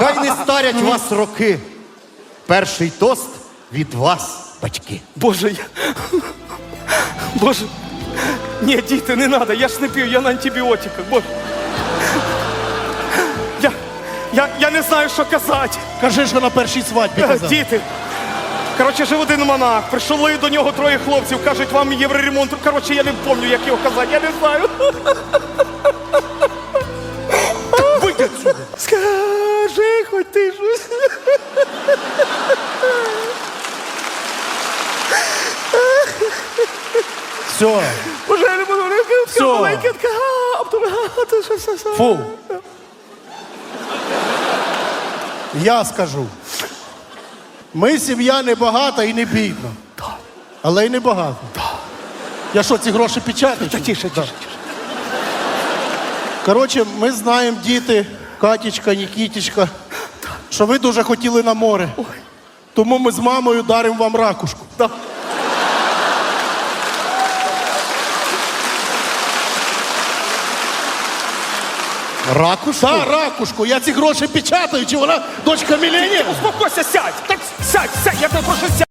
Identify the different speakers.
Speaker 1: Хай не старять вас роки. Перший тост від вас, батьки.
Speaker 2: Боже, я... Боже. Ні, діти, не треба, я ж не п'ю, я на антибіотиках, боже. Я, я, я не знаю, що казати.
Speaker 3: Кажи, що на першій свадьбі
Speaker 2: Е,
Speaker 3: казав.
Speaker 2: Діти. Коротше, жив один монах. Прийшли до нього троє хлопців, кажуть, вам євроремонт. Коротше, я не пам'ятаю, як його казати, я не знаю. Хоч ти щось.
Speaker 3: Все.
Speaker 2: Боже, я не буду
Speaker 3: Всьо.
Speaker 2: маленьке, така, а потім, а, що.
Speaker 3: Фу. Я скажу. Ми сім'я не багата і не бідна. Але й не багата. Я що, ці гроші печатаю?
Speaker 2: Та тише, тише, тише.
Speaker 3: Коротше, ми знаємо, діти, Катічка, Нікітічка, що ви дуже хотіли на море. Тому ми з мамою даримо вам ракушку.
Speaker 2: Да.
Speaker 1: Ракушку?
Speaker 3: Та ракушку, я ці гроші печатаю, чи вона дочка мільйонера?
Speaker 2: Успокойся, сядь. Так, сядь, сядь, я тебе прошу, сядь.